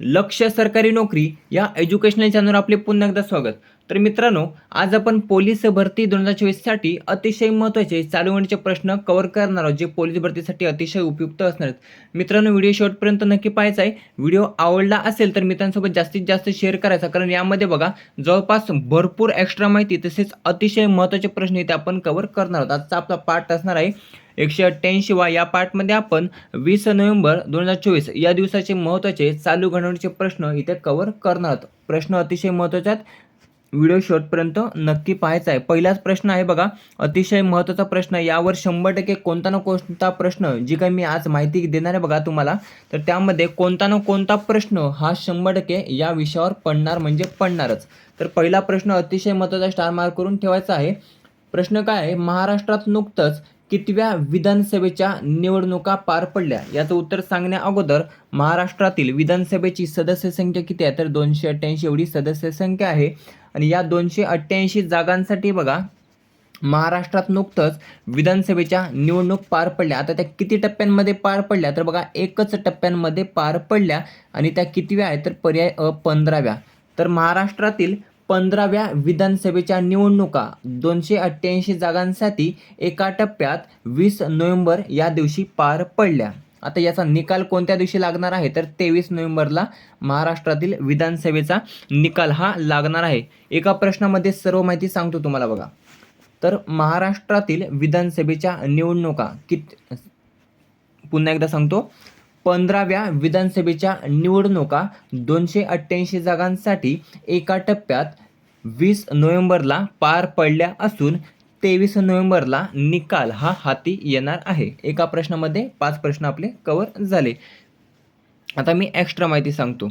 लक्ष सरकारी नोकरी या एज्युकेशनल चॅनलवर आपले पुन्हा एकदा स्वागत. तर मित्रांनो आज आपण पोलीस भरती दोन हजार चोवीससाठी अतिशय महत्त्वाचे चालू घडीचे प्रश्न कव्हर करणार आहोत जे पोलीस भरतीसाठी अतिशय उपयुक्त असणार आहेत. मित्रांनो व्हिडिओ शेवटपर्यंत नक्की पाहायचा आहे. व्हिडिओ आवडला असेल तर मित्रांसोबत जास्तीत जास्त शेअर करायचा कारण यामध्ये बघा जवळपास भरपूर एक्स्ट्रा माहिती तसेच अतिशय महत्त्वाचे प्रश्न इथे आपण कव्हर करणार आहोत. आजचा आपला पार्ट असणार आहे एकशे अठ्ठ्याऐंशी वा या पार्टमध्ये आपण वीस नोव्हेंबर दोन हजार चोवीस या दिवसाचे महत्त्वाचे चालू बनवण्याचे प्रश्न इथे कवर करणार. प्रश्न अतिशय महत्त्वाचे आहेत. व्हिडिओ शॉर्टपर्यंत नक्की पाहायचा आहे. पहिलाच प्रश्न आहे बघा. अतिशय महत्त्वाचा प्रश्न यावर शंभर टक्के कोणता ना कोणता प्रश्न जी काही मी आज माहिती देणार आहे बघा तुम्हाला. तर त्यामध्ये कोणता ना कोणता प्रश्न हा शंभर टक्के या विषयावर पडणार म्हणजे पडणारच. तर पहिला प्रश्न अतिशय महत्त्वाचा स्टार मार्क करून ठेवायचा आहे. प्रश्न काय आहे? महाराष्ट्रात नुकतंच कितव्या विधानसभेच्या निवडणुका पार पडल्या? याचं उत्तर सांगण्या अगोदर महाराष्ट्रातील विधानसभेची सदस्य संख्या किती आहे? तर दोनशे अठ्ठ्याऐंशी एवढी सदस्य संख्या आहे. आणि या दोनशे अठ्ठ्याऐंशी जागांसाठी बघा महाराष्ट्रात नुकतंच विधानसभेच्या निवडणूक पार पडल्या. आता त्या किती टप्प्यांमध्ये पार पडल्या? तर बघा एकच टप्प्यांमध्ये पार पडल्या आणि त्या कितव्या आहेत? तर पर्याय अ पंधराव्या. तर महाराष्ट्रातील पंधराव्या विधानसभेच्या निवडणुका दोनशे अठ्ठ्याऐंशी जागांसाठी एका टप्प्यात वीस नोव्हेंबर या दिवशी पार पडल्या. आता याचा निकाल कोणत्या दिवशी लागणार आहे? तर तेवीस नोव्हेंबरला महाराष्ट्रातील विधानसभेचा निकाल हा लागणार आहे. एका प्रश्नामध्ये सर्व माहिती सांगतो तुम्हाला बघा. तर महाराष्ट्रातील विधानसभेच्या निवडणुका कित पुन्हा एकदा सांगतो. पंधराव्या विधानसभेच्या निवडणुका दोनशे अठ्ठ्याऐंशी जागांसाठी एका टप्प्यात वीस नोव्हेंबरला पार पडल्या असून तेवीस नोव्हेंबरला निकाल हा हाती येणार आहे. एका प्रश्नामध्ये पाच प्रश्न आपले कवर झाले. आता मी एक्स्ट्रा माहिती सांगतो.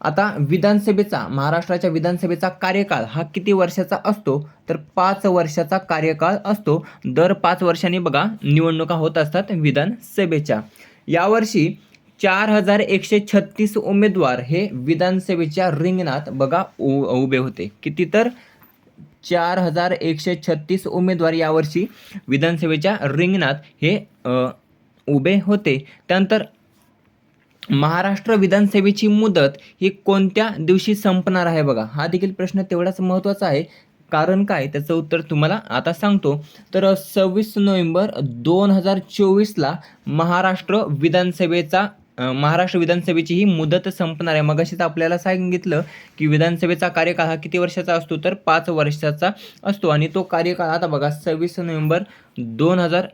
आता विधानसभेचा महाराष्ट्राच्या विधानसभेचा कार्यकाळ हा किती वर्षाचा असतो? तर पाच वर्षाचा कार्यकाळ असतो. दर पाच वर्षांनी बघा निवडणुका होत असतात विधानसभेच्या. यावर्षी चार हजार एकशे छत्तीस उमेदवार हे विधानसभेच्या रिंगणात बघा उ उभे होते. किती तर? चार हजार एकशे छत्तीस उमेदवार यावर्षी विधानसभेच्या रिंगणात हे उभे होते. त्यानंतर महाराष्ट्र विधानसभेची मुदत ही कोणत्या दिवशी संपणार आहे बघा? हा देखील प्रश्न तेवढाच महत्त्वाचा आहे. कारण काय? त्याचं उत्तर तुम्हाला आता सांगतो. तर सव्वीस नोव्हेंबर दोन हजार चोवीसला महाराष्ट्र विधानसभेचा महाराष्ट्र विधानसभेची ही मुदत संपणार आहे. मगाशीच आपल्याला सांगितलं की विधानसभेचा कार्यकाळ हा किती वर्षाचा असतो? तर पाच वर्षाचा असतो आणि तो कार्यकाळ आता बघा सव्वीस नोव्हेंबर दोन हजार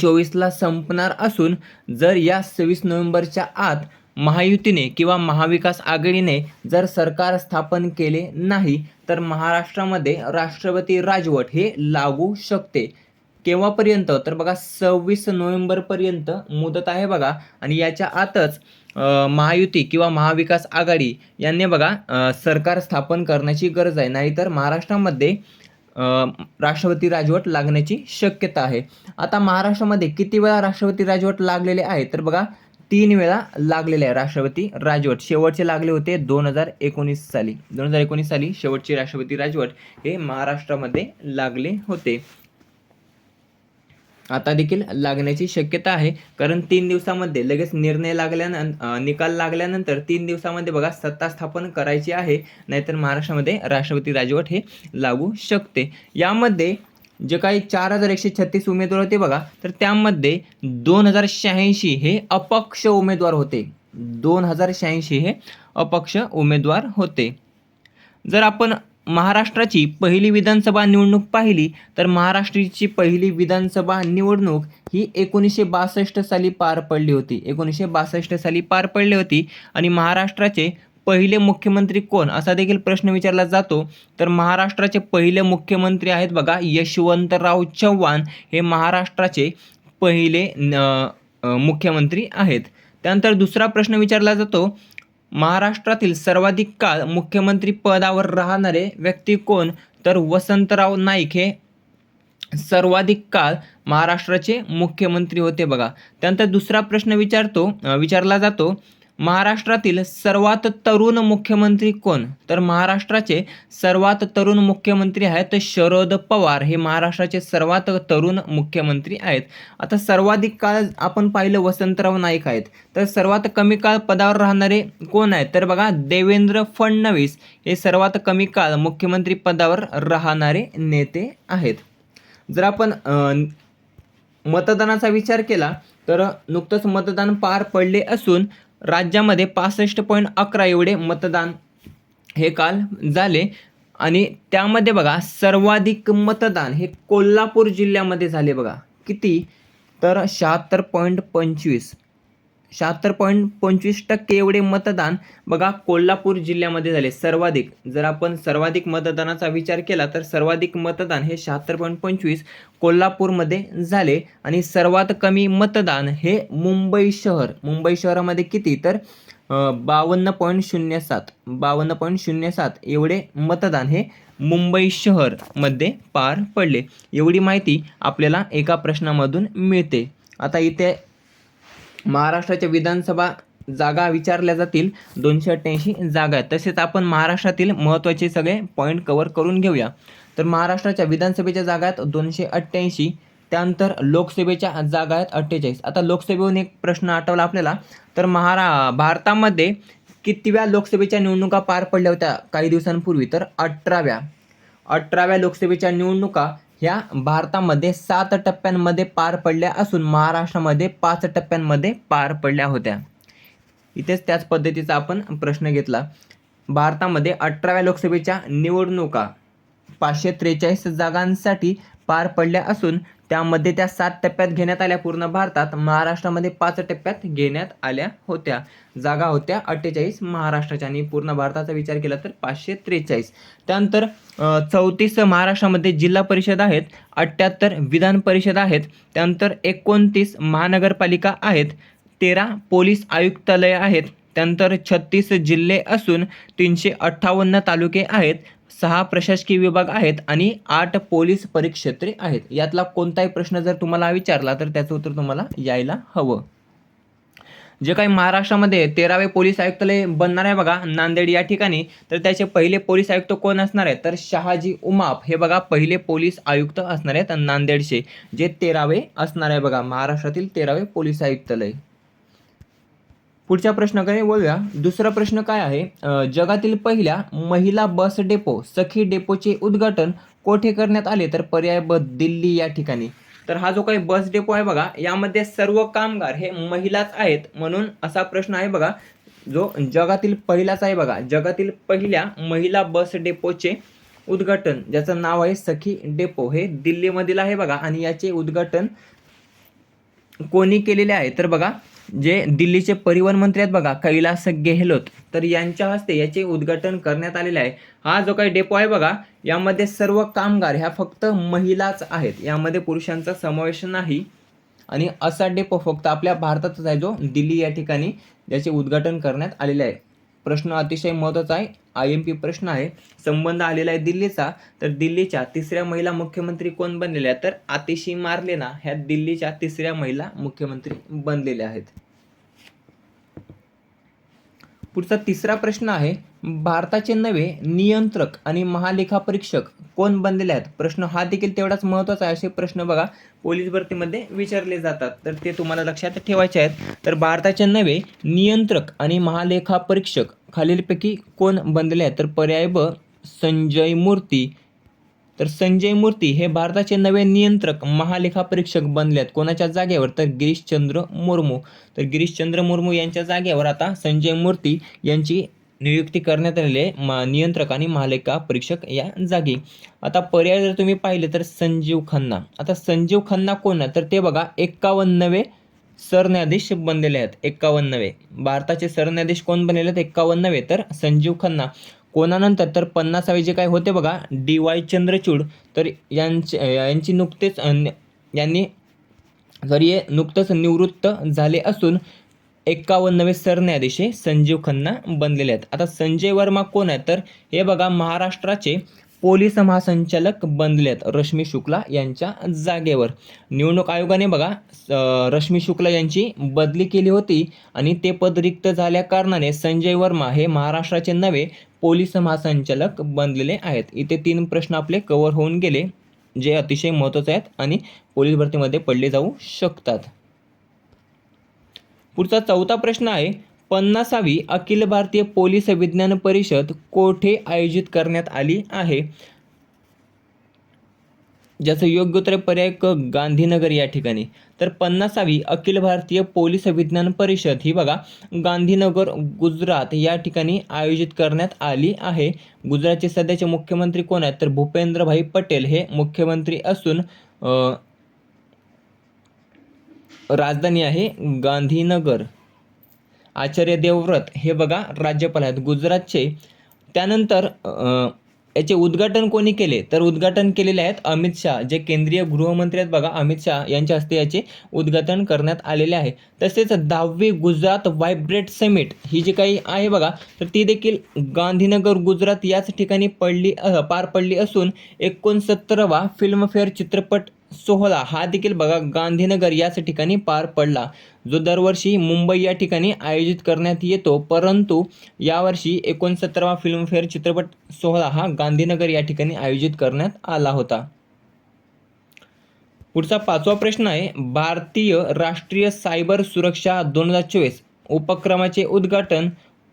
चोवीसला संपणार असून जर या सव्वीस नोव्हेंबरच्या आत महायुतीने किंवा महाविकास आघाडीने जर सरकार स्थापन केले नाही तर महाराष्ट्रामध्ये राष्ट्रपती राजवट हे लागू शकते. केव्हापर्यंत? तर बघा सव्वीस नोव्हेंबरपर्यंत मुदत आहे बघा. आणि याच्या आतच महायुती किंवा महाविकास आघाडी यांनी बघा सरकार स्थापन करण्याची गरज आहे. नाहीतर महाराष्ट्रामध्ये राष्ट्रपती राजवट लागण्याची शक्यता आहे. आता महाराष्ट्रामध्ये किती वेळा राष्ट्रपती राजवट लागलेले आहे? तर बघा तीन वेळा लागलेले आहे राष्ट्रपती राजवट. शेवटचे लागले होते दोन हजार एकोणीस साली. दोन हजार एकोणीस साली शेवटचे राष्ट्रपती राजवट हे महाराष्ट्रामध्ये लागले होते. आता देखील लागण्याची शक्यता आहे. कारण तीन दिवसामध्ये लगेच निर्णय लागल्यान निकाल लागल्यानंतर तीन दिवसामध्ये बघा सत्ता स्थापन करायची आहे. नाहीतर महाराष्ट्रामध्ये राष्ट्रपती राजवट हे लागू शकते. यामध्ये जे काही चार हजार एकशे छत्तीस उमेदवार होते बघा तर त्यामध्ये दोन हजार शहाऐंशी हे अपक्ष उमेदवार होते. दोन हजार शहाऐंशी हे अपक्ष उमेदवार होते. जर आपण महाराष्ट्राची पहिली विधानसभा निवडणूक पाहिली तर महाराष्ट्राची पहिली विधानसभा निवडणूक ही एकोणीसशे बासष्ट साली पार पडली होती. एकोणीसशे बासष्ट साली पार पडली होती. आणि महाराष्ट्राचे पहिले मुख्यमंत्री कोण? असा देखील प्रश्न विचारला जातो. तर महाराष्ट्राचे पहिले मुख्यमंत्री आहेत बघा यशवंतराव चव्हाण हे महाराष्ट्राचे पहिले न- मुख्यमंत्री आहेत. त्यानंतर दुसरा प्रश्न विचारला जातो महाराष्ट्रातील सर्वाधिक काळ मुख्यमंत्री पदावर राहणारे व्यक्ती कोण? तर वसंतराव नाईक हे सर्वाधिक काळ महाराष्ट्राचे मुख्यमंत्री होते बघा. त्यानंतर दुसरा प्रश्न विचारतो विचारला जातो महाराष्ट्रातील सर्वात तरुण मुख्यमंत्री कोण? तर महाराष्ट्राचे सर्वात तरुण मुख्यमंत्री आहेत शरद पवार. हे महाराष्ट्राचे सर्वात तरुण मुख्यमंत्री आहेत. आता सर्वाधिक काळ आपण पाहिलं वसंतराव नाईक आहेत. तर सर्वात कमी काळ पदावर राहणारे कोण आहेत? तर बघा देवेंद्र फडणवीस हे सर्वात कमी काळ मुख्यमंत्री पदावर राहणारे नेते आहेत. जर आपण मतदानाचा विचार केला तर नुकतंच मतदान पार पडले असून राज्यामध्ये पासष्ट पॉईंट अकरा एवढे मतदान हे काल झाले. आणि त्यामध्ये बघा सर्वाधिक मतदान हे कोल्हापूर जिल्ह्यामध्ये झाले बघा. किती? तर शहात्तर पॉईंट पंचवीस. शहात्तर पॉईंट पंचवीस टक्के एवढे मतदान बघा कोल्हापूर जिल्ह्यामध्ये झाले. सर्वाधिक जर आपण सर्वाधिक मतदानाचा विचार केला तर सर्वाधिक मतदान हे शहात्तर पॉईंट पंचवीस कोल्हापूरमध्ये झाले. आणि सर्वात कमी मतदान हे मुंबई शहर मुंबई शहरामध्ये किती? तर बावन्न पॉईंट शून्य सात बावन्न पॉईंट शून्य सात एवढे मतदान हे मुंबई शहरमध्ये पार पडले. एवढी माहिती आपल्याला एका प्रश्नामधून मिळते. आता इथे महाराष्ट्राच्या विधानसभा जागा विचारल्या जातील. दोनशे अठ्ठ्याऐंशी जागा आहेत. तसेच आपण महाराष्ट्रातील महत्त्वाचे सगळे पॉईंट कवर करून घेऊया. तर महाराष्ट्राच्या विधानसभेच्या जागा आहेत दोनशे अठ्ठ्याऐंशी. त्यानंतर लोकसभेच्या जागा आहेत अठ्ठेचाळीस. आता लोकसभेहून एक प्रश्न आठवला आपल्याला. तर महारा भारतामध्ये कितव्या लोकसभेच्या निवडणुका पार पडल्या होत्या काही दिवसांपूर्वी? तर अठराव्या. अठराव्या लोकसभेच्या निवडणुका ह्या भारतामध्ये सात टप्प्यांमध्ये पार पडल्या असून महाराष्ट्रामध्ये पाच टप्प्यांमध्ये पार पडल्या होत्या. इथेच त्याच पद्धतीचा आपण प्रश्न घेतला. भारतामध्ये अठराव्या लोकसभेच्या निवडणुका पाचशे त्रेचाळीस जागांसाठी पार पडल्या असून त्यामध्ये त्या सात टप्प्यात घेण्यात आल्या पूर्ण भारतात. महाराष्ट्रामध्ये पाच टप्प्यात घेण्यात आल्या होत्या. जागा होत्या अठ्ठेचाळीस महाराष्ट्राच्या. आणि पूर्ण भारताचा विचार केला तर पाचशे त्रेचाळीस. त्यानंतर चौतीस महाराष्ट्रामध्ये जिल्हा परिषद आहेत अठ्ठ्याहत्तर विधान परिषद आहेत त्यानंतर एकोणतीस महानगरपालिका आहेत तेरा पोलीस आयुक्तालय आहेत त्यानंतर छत्तीस जिल्हे असून तीनशे अठ्ठावन्न तालुके आहेत सहा प्रशासकीय विभाग आहेत आणि आठ पोलीस परिक्षेत्रे आहेत. यातला कोणताही प्रश्न जर तुम्हाला विचारला तर त्याचं उत्तर तुम्हाला यायला हवं. जे काही महाराष्ट्रामध्ये तेरावे पोलीस आयुक्तालय बनणार आहे बघा नांदेड या ठिकाणी तर त्याचे पहिले पोलीस आयुक्त कोण असणार आहेत? तर शहाजी उमाप. हे बघा पहिले पोलीस आयुक्त असणार आहेत नांदेडचे जे तेरावे असणार आहे बघा महाराष्ट्रातील तेरावे पोलीस आयुक्तालय. पुढच्या प्रश्नाकडे बोलूया दुसरा प्रश्न काय आहे? जगातील पहिल्या महिला बस डेपो सखी डेपोचे उद्घाटन कोठे करण्यात आले? तर पर्याय ब दिल्ली या ठिकाणी. तर हा जो काही बस डेपो आहे बघा यामध्ये सर्व कामगार हे महिलाच आहेत म्हणून असा प्रश्न आहे बघा. जो जगातील पहिलाच आहे बघा. जगातील पहिल्या महिला बस डेपोचे उद्घाटन ज्याचं नाव आहे सखी डेपो. हे दिल्लीमधील आहे बघा आणि याचे उद्घाटन कोणी केलेले आहे? तर बघा जे दिल्लीचे परिवहन मंत्री आहेत बघा कैलास गेहलोत तर यांच्या हस्ते याचे उद्घाटन करण्यात आलेले आहे. हा जो काही डेपो आहे बघा यामध्ये सर्व कामगार ह्या फक्त महिलाच आहेत. यामध्ये पुरुषांचा समावेश नाही. आणि असा डेपो फक्त आपल्या भारतातच आहे जो दिल्ली या ठिकाणी ज्याचे उद्घाटन करण्यात आलेले आहे. प्रश्न अतिशय महत्त्वाचा आहे. आय एम पी प्रश्न आहे. संबंध आलेला आहे दिल्लीचा. तर दिल्लीच्या तिसऱ्या महिला मुख्यमंत्री कोण बनलेल्या आहेत? तर आतिशी मारलेना ह्या दिल्लीच्या तिसऱ्या महिला मुख्यमंत्री बनलेल्या आहेत. पुढचा तिसरा प्रश्न आहे भारताचे नवे नियंत्रक आणि महालेखापरीक्षक कोण बनलेले आहेत? प्रश्न हा देखील तेवढाच महत्त्वाचा आहे असे प्रश्न बघा पोलीस भरतीमध्ये विचारले जातात. तर ते तुम्हाला लक्षात ठेवायचे आहेत. तर भारताचे नवे नियंत्रक आणि महालेखापरीक्षक खालीलपैकी कोण बनलेले आहेत? तर पर्याय ब संजय मूर्ती तर संजय मूर्ती हे भारताचे नवे नियंत्रक महालेखापरीक्षक बनले आहेत कोणाच्या जागेवर? तर गिरीशचंद्र मुर्मू. तर गिरीशचंद्र मुर्मू यांच्या जागेवर आता संजय मूर्ती यांची नियुक्ती करण्यात आलेली आहे मा नियंत्रक आणि महालेखा परीक्षक या जागी. आता पर्याय जर तुम्ही पाहिले तर संजीव खन्ना. आता संजीव खन्ना कोण आहे? तर ते बघा एक्कावन्नवे सरन्यायाधीश बनलेले आहेत. एक्कावन्नवे. भारताचे सरन्यायाधीश कोण बनलेले आहेत? एक्कावन्नवे. तर संजीव खन्ना. कोणानंतर तर पन्नासावे जे काय होते बघा डी वाय चंद्रचूड. तर यांचे यांची नुकतेच यांनी जरी हे नुकतंच निवृत्त झाले असून एक्कावन्नवे सरन्यायाधीश हे संजीव खन्ना बनलेले आहेत. आता संजय वर्मा कोण आहेत? तर हे बघा महाराष्ट्राचे पोलीस महासंचालक बनले आहेत रश्मी शुक्ला यांच्या जागेवर. निवडणूक आयोगाने बघा रश्मी शुक्ला यांची बदली केली होती आणि ते पद रिक्त झाल्या कारणाने संजय वर्मा हे महाराष्ट्राचे नवे पोलीस महासंचालक बनलेले आहेत. इथे तीन प्रश्न आपले कव्हर होऊन गेले जे अतिशय महत्त्वाचे आहेत आणि पोलीस भरतीमध्ये पडले जाऊ शकतात. पुढचा चौथा प्रश्न आहे पन्नासावी अखिल भारतीय पोलीस विज्ञान परिषद कोठे आयोजित करण्यात आली आहे? ज्याचं योग्य उत्तर पर्याय क गांधीनगर या ठिकाणी. तर पन्नासावी अखिल भारतीय पोलीस विज्ञान परिषद ही बघा गांधीनगर गुजरात या ठिकाणी आयोजित करण्यात आली आहे. गुजरातचे सध्याचे मुख्यमंत्री कोण आहेत? तर भूपेंद्रभाई पटेल हे मुख्यमंत्री असून राजधानी आहे गांधीनगर. आचार्य देवव्रत हे बघा राज्यपाल आहेत. गुजरातचे त्यानंतर याचे उद्घाटन कोणी केले? तर उद्घाटन केलेले आहेत अमित शहा जे केंद्रीय गृहमंत्री आहेत. बघा अमित शाह यांच्या हस्ते याचे उद्घाटन करण्यात आलेले आहे. तसेच दहावी गुजरात व्हायब्रेट समिट ही जी काही आहे बघा तर ती देखील गांधीनगर गुजरात याच ठिकाणी पडली पार पडली असून एकोणसत्तरावा फिल्मफेअर चित्रपट सोहळा हा देखील बघा गांधीनगर याच ठिकाणी पार पडला. जो दरवर्षी मुंबई या ठिकाणी आयोजित करण्यात येतो परंतु यावर्षी एकोणसत्तरावा फिल्मफेअर चित्रपट सोहळा हा गांधीनगर या ठिकाणी आयोजित करण्यात आला होता. पुढचा पाचवा प्रश्न आहे भारतीय राष्ट्रीय सायबर सुरक्षा दोन हजार चोवीस उपक्रमाचे उद्घाटन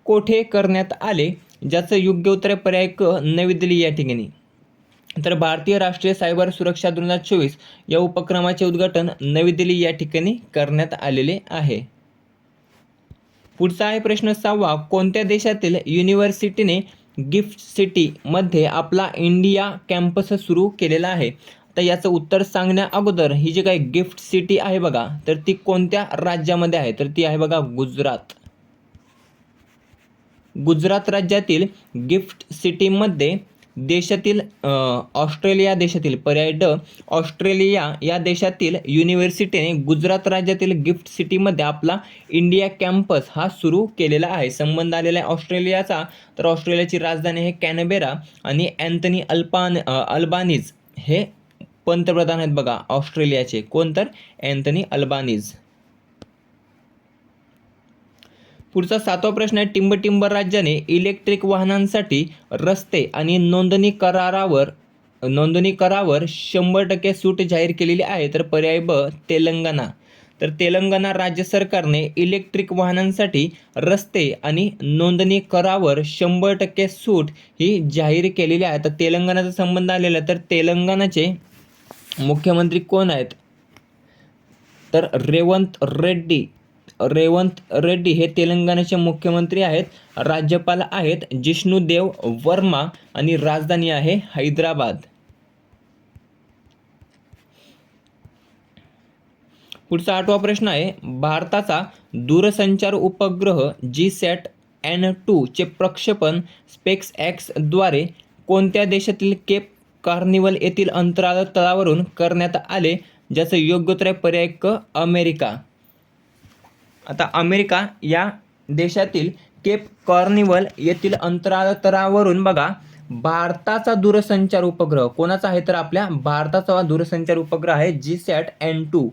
कोठे करण्यात आले? ज्याचं योग्य उत्तर पर्याय क नवी दिल्ली या ठिकाणी. तर भारतीय राष्ट्रीय सायबर सुरक्षा दोन हजार चोवीस या उपक्रमाचे उद्घाटन नवी दिल्ली या ठिकाणी करण्यात आलेले आहे. पुढचा आहे प्रश्न सहावा. कोणत्या देशातील युनिव्हर्सिटीने गिफ्ट सिटीमध्ये आपला इंडिया कॅम्पस सुरू केलेला आहे? तर याचं उत्तर सांगण्या अगोदर ही जी काही गिफ्ट सिटी आहे बघा तर ती कोणत्या राज्यामध्ये आहे? तर ती आहे बघा गुजरात. गुजरात राज्यातील गिफ्ट सिटीमध्ये देशातील ऑस्ट्रेलिया देशातील पर्याय ड ऑस्ट्रेलिया या देशातील युनिव्हर्सिटीने गुजरात राज्यातील गिफ्ट सिटीमध्ये आपला इंडिया कॅम्पस हा सुरू केलेला आहे. संबंध आलेला आहे ऑस्ट्रेलियाचा. तर ऑस्ट्रेलियाची राजधानी आहे कॅनबेरा आणि अँथनी अल्पान अल्बानीज हे पंतप्रधान आहेत बघा ऑस्ट्रेलियाचे. कोण तर? अँथनी अल्बानीज पुढचा सातवा प्रश्न आहे टिंबटिंबर राज्याने इलेक्ट्रिक वाहनांसाठी रस्ते आणि नोंदणी करारावर नोंदणी करावर शंभर टक्के सूट जाहीर केलेली आहे. तर पर्याय ब तेलंगणा. तर तेलंगणा राज्य सरकारने इलेक्ट्रिक वाहनांसाठी रस्ते आणि नोंदणी करावर शंभर टक्के सूट ही जाहीर केलेली आहे. तर तेलंगणाचा संबंध आलेला तर तेलंगणाचे मुख्यमंत्री कोण आहेत? तर रेवंत रेड्डी. रेवंत रेड्डी हे तेलंगणाचे मुख्यमंत्री आहेत राज्यपाल आहेत जिष्णुदेव वर्मा आणि राजधानी आहे हैदराबाद. पुढचा आठवा प्रश्न आहे भारताचा दूरसंचार उपग्रह जी सॅट एन टू चे प्रक्षेपण स्पेक्स एक्सद्वारे कोणत्या देशातील केप कार्निवल येथील अंतराळ तळावरून करण्यात आले ज्याचं योग्य उत्तर पर्याय क अमेरिका? आता अमेरिका या देशातील केप कॉर्निवल येथील अंतराळतरावरून बघा भारताचा दूरसंचार उपग्रह. कोणाचा आहे तर आपल्या भारताचा दूरसंचार उपग्रह आहे जी सॅट एन टू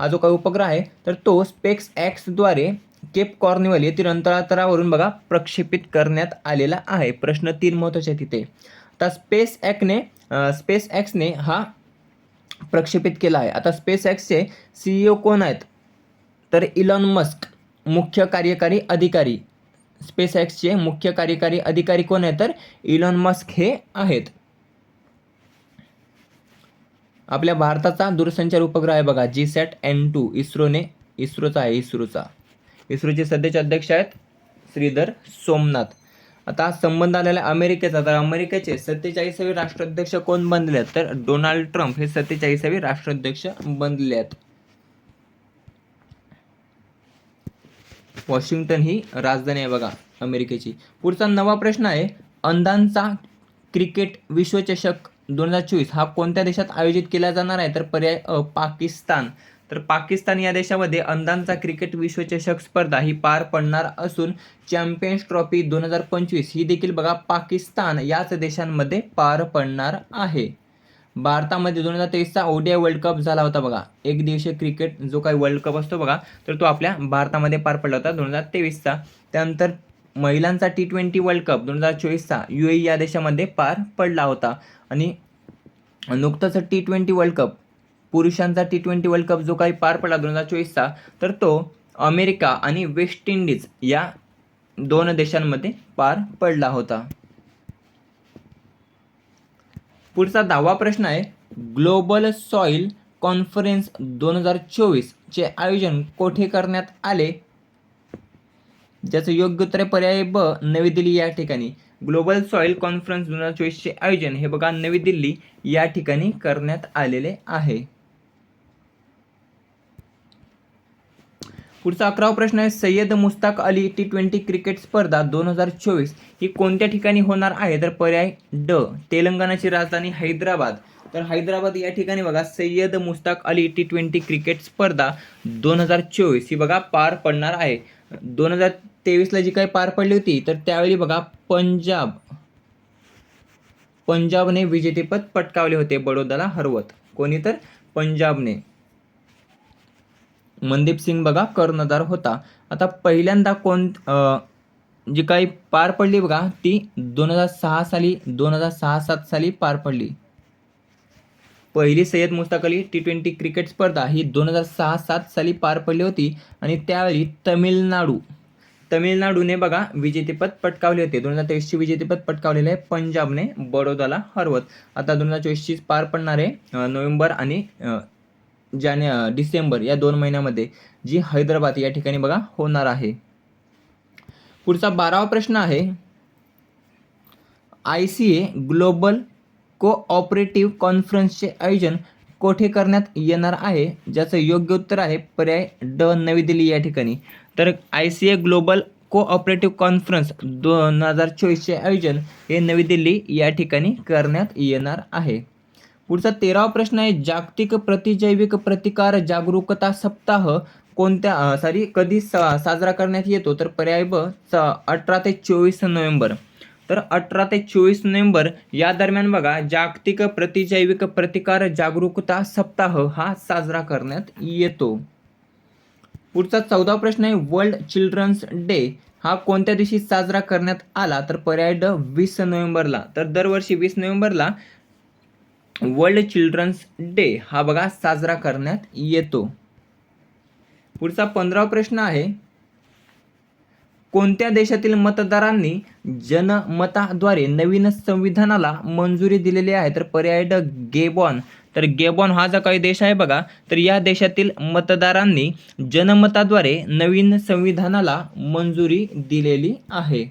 हा जो काही उपग्रह आहे तर तो स्पेक्स एक्सद्वारे केप कॉर्निवल येथील अंतरातरावरून बघा प्रक्षेपित करण्यात आलेला आहे. प्रश्न तीन महत्त्वाचे आहेत तिथे आता स्पेस ॲकने स्पेस एक्सने हा प्रक्षेपित केला आहे. आता स्पेस एक्सचे सीईओ कोण आहेत? तर इलॉन मस्क मुख्य कार्यकारी अधिकारी. स्पेस एक्सचे मुख्य कार्यकारी अधिकारी कोण आहेत तर इलॉन मस्क हे आहेत. आपल्या भारताचा दूरसंचार उपग्रह आहे बघा जी सॅट एन टू इस्रोने इस्रोचा आहे इस्रोचा. इस्रोचे सध्याचे अध्यक्ष आहेत श्रीधर सोमनाथ. आता संबंध आलेला आहे अमेरिकेचा. तर अमेरिकेचे सत्तेचाळीसावे राष्ट्राध्यक्ष कोण बनले आहेत? तर डोनाल्ड ट्रम्प हे सत्तेचाळीसावे राष्ट्राध्यक्ष बनले आहेत. वॉशिंग्टन ही राजधानी आहे बघा अमेरिकेची. पुढचा नवा प्रश्न आहे अंधांचा क्रिकेट विश्वचषक दोन हजार चोवीस हा कोणत्या देशात आयोजित केला जाणार आहे? तर पर्याय पाकिस्तान. तर पाकिस्तान या देशामध्ये अंधांचा क्रिकेट विश्वचषक स्पर्धा ही पार पडणार असून चॅम्पियन्स ट्रॉफी दोन हजार पंचवीस ही देखील बघा पाकिस्तान याच देशांमध्ये पार पडणार आहे. भारतामध्ये दोन हजार तेवीसचा ओडिया वर्ल्ड कप झाला होता बघा. एक दिवसीय क्रिकेट जो काही वर्ल्ड कप असतो बघा तर तो आपल्या भारतामध्ये पार पडला होता दोन हजार तेवीसचा. त्यानंतर महिलांचा टी ट्वेंटी वर्ल्ड कप दोन हजार चोवीसचा यू ए या देशामध्ये पार पडला होता. आणि नुकताच टी ट्वेंटी वर्ल्ड कप पुरुषांचा टी ट्वेंटी वर्ल्ड कप जो काही पार पडला दोन हजार चोवीसचा तर तो अमेरिका आणि वेस्ट इंडिज या दोन देशांमध्ये पार पडला होता. पुढचा दहावा प्रश्न आहे ग्लोबल सॉइल कॉन्फरन्स दोन हजार चोवीसचे आयोजन कोठे करण्यात आले? ज्याचं योग्य उत्तर पर्याय ब नवी दिल्ली या ठिकाणी. ग्लोबल सॉइल कॉन्फरन्स दोन हजार चोवीसचे आयोजन हे बघा नवी दिल्ली या ठिकाणी करण्यात आलेले आहे. पुढचा अकरावा प्रश्न आहे Syed Mushtaq Ali T twenty cricket स्पर्धा दोन हजार चोवीस ही कोणत्या ठिकाणी होणार आहे? तर पर्याय ड तेलंगणाची राजधानी हैदराबाद. तर हैदराबाद या ठिकाणी बघा Syed Mushtaq Ali T twenty cricket स्पर्धा दोन हजार चोवीस ही बघा पार पडणार आहे. दोन हजार तेवीसला जी काही पार पडली होती तर त्यावेळी बघा पंजाब पंजाबने विजेतेपद पटकावले होते बडोदाला हरवत. कोणी तर? पंजाबने. मनदीप सिंग बघा कर्णधार होता. आता पहिल्यांदा कोण जी काही पार पडली बघा ती दोन हजार सहा साली दोन हजार सहा सात साली पार पडली. पहिली Syed Mushtaq Ali T twenty cricket स्पर्धा ही दोन हजार सहा सात साली पार पडली होती आणि त्यावेळी तमिळनाडू तमिळनाडूने बघा विजेतेपद पटकावले होते. दोन हजार तेवीसचे विजेतेपद पटकावलेले आहे पंजाबने बडोदाला हरवत. आता दोन हजार चोवीसची पार पडणारे नोव्हेंबर आणि जाने डिसेंबर या दोन महिन्यामध्ये जी हैदराबाद या ठिकाणी बघा होणार आहे. पुढचा बारावा प्रश्न आहे I C A global cooperative कॉन्फरन्सचे आयोजन कोठे करण्यात येणार आहे? ज्याचं योग्य उत्तर आहे पर्याय ड नवी दिल्ली या ठिकाणी. तर I C A global cooperative conference दोन हजार चोवीसचे आयोजन हे नवी दिल्ली या ठिकाणी करण्यात येणार आहे. पुढचा तेरावा प्रश्न आहे जागतिक प्रतिजैविक प्रतिकार जागरूकता सप्ताह कोणत्या सॉरी कधी सा साजरा करण्यात येतो? तर पर्याय ब अठरा ते चोवीस नोव्हेंबर. तर अठरा ते चोवीस नोव्हेंबर या दरम्यान बघा जागतिक प्रतिजैविक प्रतिकार जागरूकता सप्ताह हा साजरा करण्यात येतो. पुढचा चौदा प्रश्न आहे वर्ल्ड चिल्ड्रन्स डे हा कोणत्या दिवशी साजरा करण्यात आला? तर पर्याय ड वीस नोव्हेंबरला. तर दरवर्षी वीस नोव्हेंबरला वर्ल्ड चिल्ड्रन्स डे हा बघा साजरा करण्यात येतो. पुढचा पंधरावा प्रश्न आहे कोणत्या देशातील मतदारांनी जनमताद्वारे नवीन संविधानाला मंजुरी दिलेली आहे? तर पर्याय ड गेबॉन. तर गेबॉन हा जो काही देश आहे बघा तर या देशातील मतदारांनी जनमताद्वारे नवीन संविधानाला मंजुरी दिलेली आहे.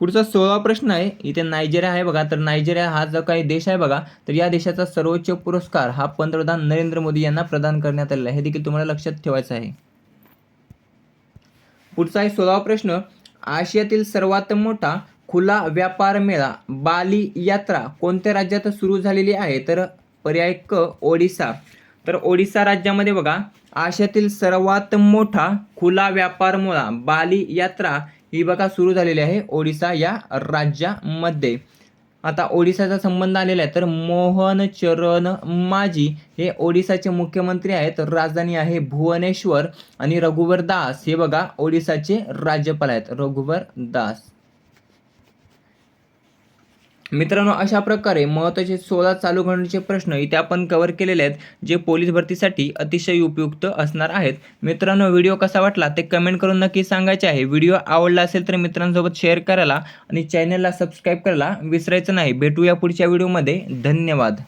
पुढचा सोळा प्रश्न आहे इथे नायजेरिया आहे बघा. तर नायजेरिया हा जो काही देश आहे बघा तर या देशाचा सर्वोच्च पुरस्कार हा पंतप्रधान नरेंद्र मोदी यांना प्रदान करण्यात आलेला आहे. हे देखील तुम्हाला लक्षात ठेवायचं आहे. पुढचा आहे सोळावा प्रश्न. आशियातील सर्वात मोठा खुला व्यापार मेळा बाली यात्रा कोणत्या राज्यात सुरू झालेली आहे? तर पर्याय क ओडिसा. तर ओडिसा राज्यामध्ये बघा आशियातील सर्वात मोठा खुला व्यापार मेळा बाली यात्रा ही बघा सुरू झालेली आहे ओडिसा या राज्यामध्ये. आता ओडिसाचा संबंध आलेला आहे तर मोहन चरण माजी हे ओडिसाचे मुख्यमंत्री आहेत. राजधानी आहे भुवनेश्वर आणि रघुवर दास हे बघा ओडिसाचे राज्यपाल आहेत. रघुवर दास. मित्रांनो अशा प्रकारे महत्त्वाचे सोळा चालू घडणीचे प्रश्न इथे आपण कव्हर केलेले आहेत जे पोलीस भरतीसाठी अतिशय उपयुक्त असणार आहेत. मित्रांनो व्हिडिओ कसा वाटला ते कमेंट करून नक्की सांगायचे आहे. व्हिडिओ आवडला असेल तर मित्रांसोबत शेअर करायला आणि चॅनलला सबस्क्राईब करायला विसरायचं नाही. भेटूया पुढच्या व्हिडिओमध्ये धन्यवाद.